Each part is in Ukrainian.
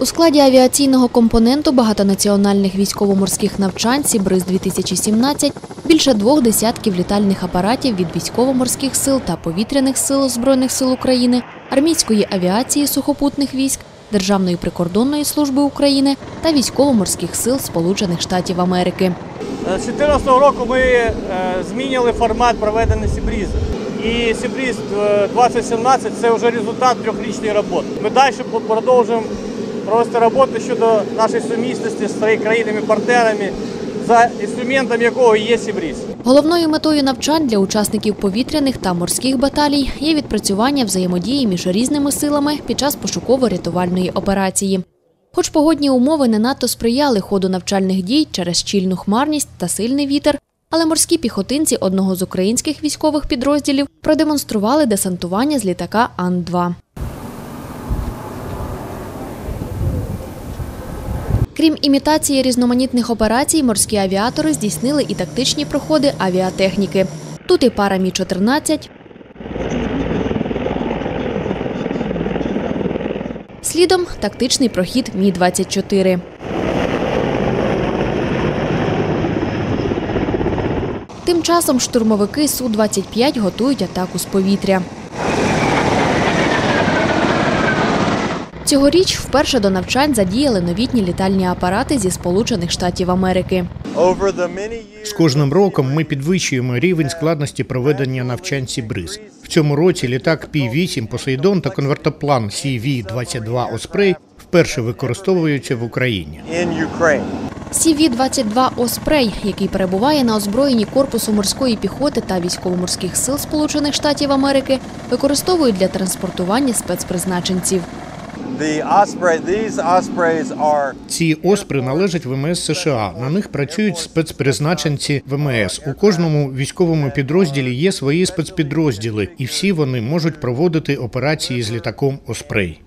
У складі авіаційного компоненту багатонаціональних військово-морських навчань Сібриз 2017 більше двох десятків літальних апаратів від військово-морських сил та повітряних сил Збройних сил України, армійської авіації сухопутних військ, Державної прикордонної служби України та військово-морських сил Сполучених Штатів Америки. З 2014 року ми е, змінювали формат проведення Сібрізу. І Сібріз е, 2017 це вже результат трьохрічної роботи. Ми далі продовжуємо провести роботу щодо нашої сумісності з країнами-партнерами, за інструментом якого є Сібріз. Головною метою навчань для учасників повітряних та морських баталій є відпрацювання взаємодії між різними силами під час пошуково-рятувальної операції. Хоч погодні умови не надто сприяли ходу навчальних дій через щільну хмарність та сильний вітер, але морські піхотинці одного з українських військових підрозділів продемонстрували десантування з літака Ан-2. Крім імітації різноманітних операцій, морські авіатори здійснили і тактичні проходи авіатехніки. Тут і пара Мі-14, слідом тактичний прохід Мі-24. Тим часом штурмовики Су-25 готують атаку з повітря. Цьогоріч вперше до навчань задіяли новітні літальні апарати зі Сполучених Штатів Америки. З кожним роком ми підвищуємо рівень складності проведення навчань Сібриз. В цьому році літак Пі-8 Посейдон та конвертоплан CV-22 Оспрей вперше використовуються в Україні. in Ukraine. CV-22 «Оспрей», який перебуває на озброєнні корпусу морської піхоти та військово-морських сил Сполучених Штатів Америки, використовують для транспортування спецпризначенців. Ці оспри належать ВМС США. На них працюють спецпризначенці ВМС. У кожному військовому підрозділі є свої спецпідрозділи, і всі вони можуть проводити операції з літаком Оспрей.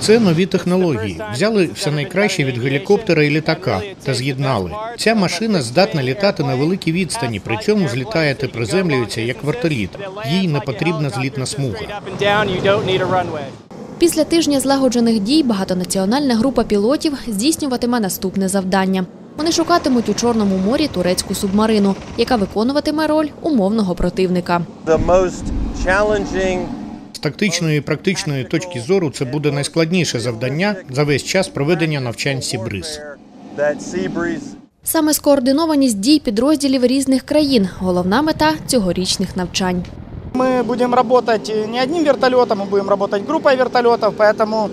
Це нові технології. Взяли все найкраще від гелікоптера і літака та з'єднали. Ця машина здатна літати на великій відстані, при цьому злітає та приземлюється як вертоліт. Їй не потрібна злітна смуга. Після тижня злагоджених дій багатонаціональна група пілотів здійснюватиме наступне завдання. Вони шукатимуть у Чорному морі турецьку субмарину, яка виконуватиме роль умовного противника the most challenging З тактичної і практичної точки зору це буде найскладніше завдання за весь час проведення навчань Сібриз. that Seabreeze Саме скоординованість дій підрозділів різних країн головна мета цьогорічних навчань. Мы будем работать не одним вертолетом, мы будем работать группой вертолетов, поэтому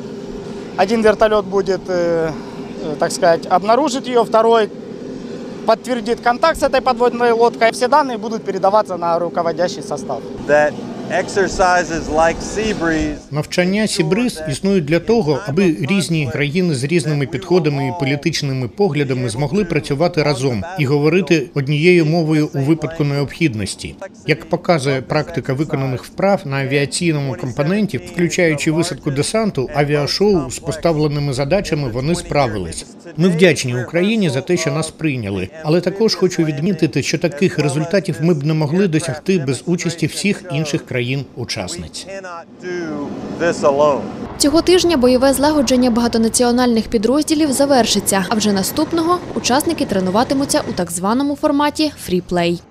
один вертолет будет, э, э, так сказать, обнаружить ее, второй подтвердит контакт с этой подводной лодкой. Все данные будут передаваться на руководящий состав. Навчання Сібриз існують для того, аби різні країни з різними підходами і політичними поглядами змогли працювати разом і говорити однією мовою у випадку необхідності. Як показує практика виконаних вправ на авіаційному компоненті, включаючи висадку десанту, авіашоу з поставленими задачами вони справились. Ми вдячні Україні за те, що нас прийняли, але також хочу відмітити, що таких результатів ми б не могли досягти без участі всіх інших країн-учасниць. Цього тижня бойове злагодження багатонаціональних підрозділів завершиться, а вже наступного учасники тренуватимуться у так званому форматі фріплей.